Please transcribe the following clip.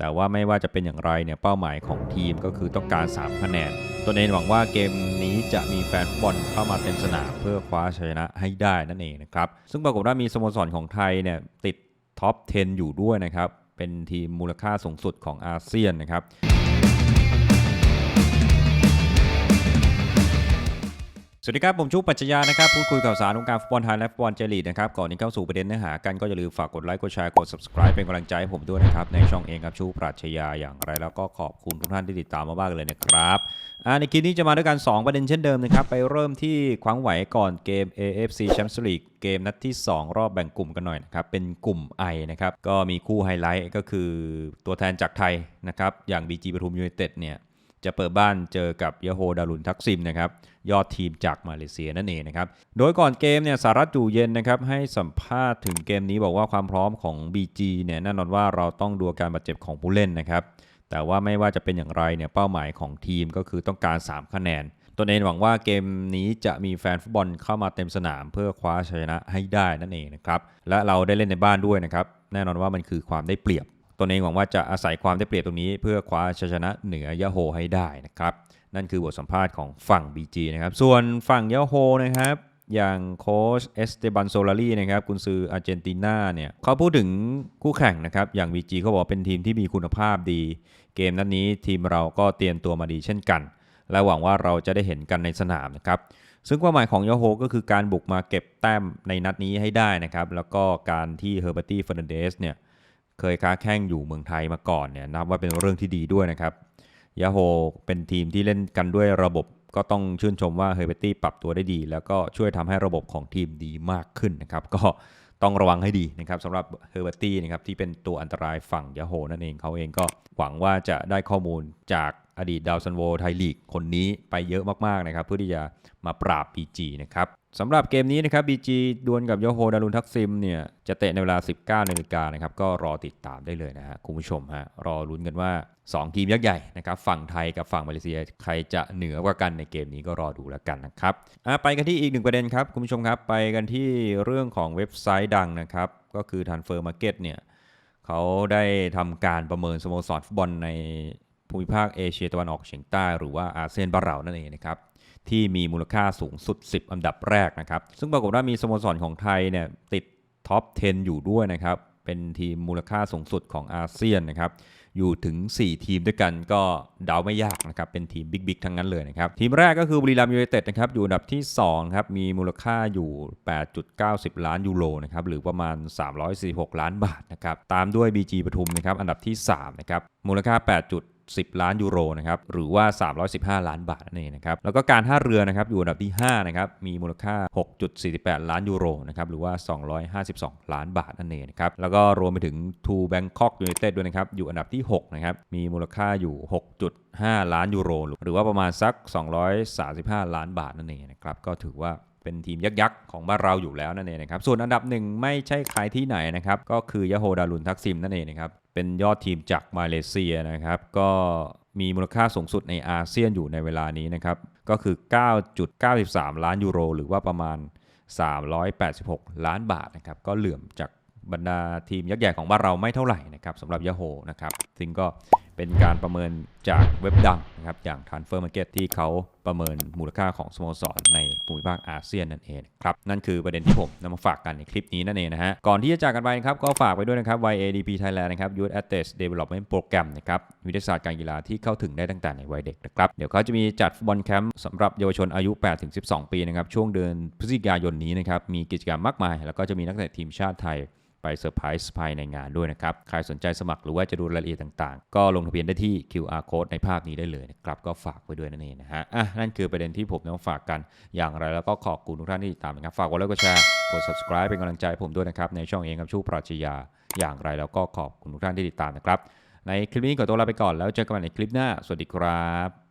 แต่ว่าไม่ว่าจะเป็นอย่างไรเนี่ยเป้าหมายของทีมก็คือต้องการ 3 คะแนน ตัวเองหวังว่าเกมนี้จะมีแฟนฟุตบอลเข้ามาเต็มสนามเพื่อคว้าชัยชนะให้ได้นั่นเองนะครับ ซึ่งปรากฏว่ามีสโมสรของไทยเนี่ยติดท็อป 10 อยู่ด้วยนะครับ เป็นทีมมูลค่าสูงสุดของอาเซียนนะครับ สวัสดีครับ ผมชุบปัจจยานะครับ พูดคุยข่าวสารวงการฟุตบอลไทยและฟุตบอลเจลีกนะครับ ก่อนที่เข้าสู่ประเด็นเนื้อหากันก็อย่าลืมฝากกดไลค์ กดแชร์ กด subscribe เป็นกำลังใจให้ผมด้วยนะครับ ในช่องเองครับชูปรัชญาอย่างไร แล้วก็ขอบคุณทุกท่านที่ติดตามมามากเลยนะครับในคลิปนี้จะมาด้วยกัน 2 ประเด็นเช่นเดิมนะครับ ไปเริ่มที่ควางไหวก่อนเกม AFC Champions League เกมนัดที่ 2 รอบแบ่งกลุ่มกันหน่อยนะครับ เป็นกลุ่ม I นะครับ ก็มีคู่ไฮไลท์ก็คือตัวแทนจากไทยนะครับ อย่าง BG ปทุมยูไนเต็ดเนี่ย จะเปิดบ้านเจอกับยาโฮดารุนทักซิมนะครับยอดทีมจากมาเลเซียนั่นเองนะครับ โดยก่อนเกมเนี่ยสารัตอยู่เย็นนะครับให้สัมภาษณ์ถึงเกมนี้บอกว่าความพร้อมของ BG เนี่ยแน่นอนว่าเราต้องดูการบาดเจ็บของผู้เล่นนะครับแต่ว่าไม่ว่าจะเป็นอย่างไรเนี่ยเป้าหมายของทีมก็คือต้องการ 3 คะแนนตนเองหวังว่าเกมนี้จะมีแฟนฟุตบอลเข้ามาเต็มสนามเพื่อคว้าชัยชนะให้ได้นั่นเองนะครับและเราได้เล่นในบ้านด้วยนะครับแน่นอนว่ามันคือความได้เปรียบ ตนเองหวังว่าจะอาศัยความได้เปรียบตรงนี้ เพื่อคว้าชัยชนะเหนือยะโฮให้ได้นะครับ นั่นคือบทสัมภาษณ์ของฝั่ง BG นะครับ ส่วนฝั่งยะโฮนะครับอย่างโค้ชเอสเตบันโซลารีนะครับกุนซืออาร์เจนตินาเนี่ยเขาพูดถึงคู่แข่งนะครับ อย่าง BG เขาบอกเป็นทีมที่มีคุณภาพดี เกมนัดนนี้ทีมเราก็เตรียมตัวมาดีเช่นกัน และหวังว่าเราจะได้เห็นกันในสนามนะครับ ซึ่งความหมายของยาโฮก็คือการบุกมาเก็บแต้มในนัดนี้ให้ได้นะครับ แล้วก็การที่เฮอร์เบอร์ตี้เฟอร์นันเดสเนี่ย เคยค้าแข่งอยู่เมืองไทยมาก่อนเนี่ยนับว่าเป็นเรื่องที่ดีด้วยนะครับยาโฮเป็นทีมที่เล่นกันด้วยระบบก็ต้องชื่นชมว่าเฮอร์เบตี้ปรับตัวได้ดี แล้วก็ช่วยทำให้ระบบของทีมดีมากขึ้นนะครับ ก็ต้องระวังให้ดีนะครับสำหรับเฮอร์เบตี้นะครับที่เป็นตัวอันตรายฝั่งยาโฮนั่นเองเขาเองก็หวังว่าจะได้ข้อมูลจากอดีตดาวซันโวไทยลีกคนนี้ไปเยอะมากๆนะครับ เพื่อที่จะมาปราบ BG นะครับ สำหรับเกมนี้นะครับ BG ดวลกับโยโฮดารุนทักซิมเนี่ยจะเตะในเวลา 19นาฬิกานะครับก็รอติดตามได้เลยนะฮะคุณผู้ชมฮะรอลุ้นกันว่า 2 ทีมยักษ์ใหญ่นะครับฝั่งไทยกับฝั่งมาเลเซีย ใครจะเหนือกว่ากันในเกมนี้ก็รอดูแล้วกันนะครับไปกันที่อีกหนึ่งประเด็นครับ คุณผู้ชมครับ ไปกันที่เรื่องของเว็บไซต์ดังนะครับ ก็คือ Transfer Market เนี่ยเขาได้ทำการประเมินสโมสรฟุตบอลในภูมิภาคเอเชียตะวันออกเฉียงใต้หรือว่าอาเซียนบ้านเรานั่นเองนะครับ ที่มีมูลค่าสูงสุด 10 อันดับแรกนะครับ ซึ่งปรากฏว่ามีสโมสรของไทยเนี่ยติดท็อป 10 อยู่ด้วยนะครับ เป็นทีมมูลค่าสูงสุดของอาเซียนนะครับ อยู่ถึง 4 ทีมด้วยกันก็เดาไม่ยากนะครับ เป็นทีมบิ๊กๆทั้งนั้นเลยนะครับ ทีมแรกก็คือบุรีรัมย์ยูไนเต็ดนะครับ อยู่อันดับที่2ครับ มีมูลค่าอยู่ 8.90 ล้านยูโรนะครับ หรือประมาณ 346 ล้านบาทนะครับ ตามด้วย BG ปทุมนะครับ อันดับที่3นะครับ มูลค่า8 10 ล้านยูโรนะครับหรือว่า 315 ล้านบาทนั่นเองนะครับแล้วก็การท่าเรือนะครับอยู่อันดับที่5นะครับมีมูลค่า 6.48 ล้านยูโรนะครับหรือว่า 252 ล้านบาทนั่นเองนะครับแล้วก็รวมไปถึง To Bangkok United ด้วยนะครับอยู่อันดับที่6นะครับมีมูลค่าอยู่ 6.5 ล้านยูโร หรือว่าประมาณสัก 235 ล้านบาทนั่นเองนะครับก็ถือว่า เป็นทีมยักษ์ๆของบ้านเราอยู่แล้วนั่นเองนะครับ ส่วนอันดับหนึ่งไม่ใช่ใครที่ไหนนะครับ ก็คือยาโฮดารุนทักซิมนั่นเองนะครับ เป็นยอดทีมจากมาเลเซียนะครับ ก็มีมูลค่าสูงสุดในอาเซียนอยู่ในเวลานี้นะครับ ก็คือ 9.93 ล้านยูโร หรือว่าประมาณ 386 ล้านบาทนะครับ ก็เหลื่อมจากบรรดาทีมยักษ์ใหญ่ของบ้านเราไม่เท่าไหร่นะครับสำหรับยาโฮนะครับซึ่งก็ เป็นการประเมินจากเว็บดังนะครับอย่าง Transfer Market ที่เขาประเมินมูลค่าของสโมสรในภูมิภาคอาเซียนนั่นเองครับ นั่นคือประเด็นที่ผมนำมาฝากกันในคลิปนี้นั่นเองนะฮะ ก่อนที่จะจากกันไปครับ ก็ฝากไปด้วยนะครับ YADP Thailand นะครับ Youth Athletes Development Program นะครับวิทยาศาสตร์การกีฬาที่เข้าถึงได้ตั้งแต่ในวัยเด็กนะครับ เดี๋ยวเขาจะมีจัดฟุตบอลแคมป์สำหรับเยาวชนอายุ 8-12 ปีนะครับช่วงเดือนพฤศจิกายนนี้นะครับมีกิจกรรมมากมาย แล้วก็จะมีนักเตะทีมชาติไทย ไปเซอร์ไพรส์ภายในงานด้วยนะครับ ใครสนใจสมัครหรือว่าจะดูรายละเอียดต่างๆ ก็ลงทะเบียนได้ที่ QR code ในภาพนี้ได้เลยนะครับ ก็ฝากไว้ด้วยนั่นเองนะฮะ อะ นั่นคือประเด็นที่ผมต้องฝากกันอย่างไรแล้วก็ขอบคุณทุกท่านที่ติดตามนะครับ ฝากกดไลค์กดแชร์กด subscribe เป็นกำลังใจผมด้วยนะครับในช่องเองกับชูปราชญาอย่างไรแล้วก็ขอบคุณทุกท่านที่ติดตามนะครับในคลิปนี้ขอตัวลาไปก่อนแล้วเจอกันใหม่ในคลิปหน้าสวัสดีครับ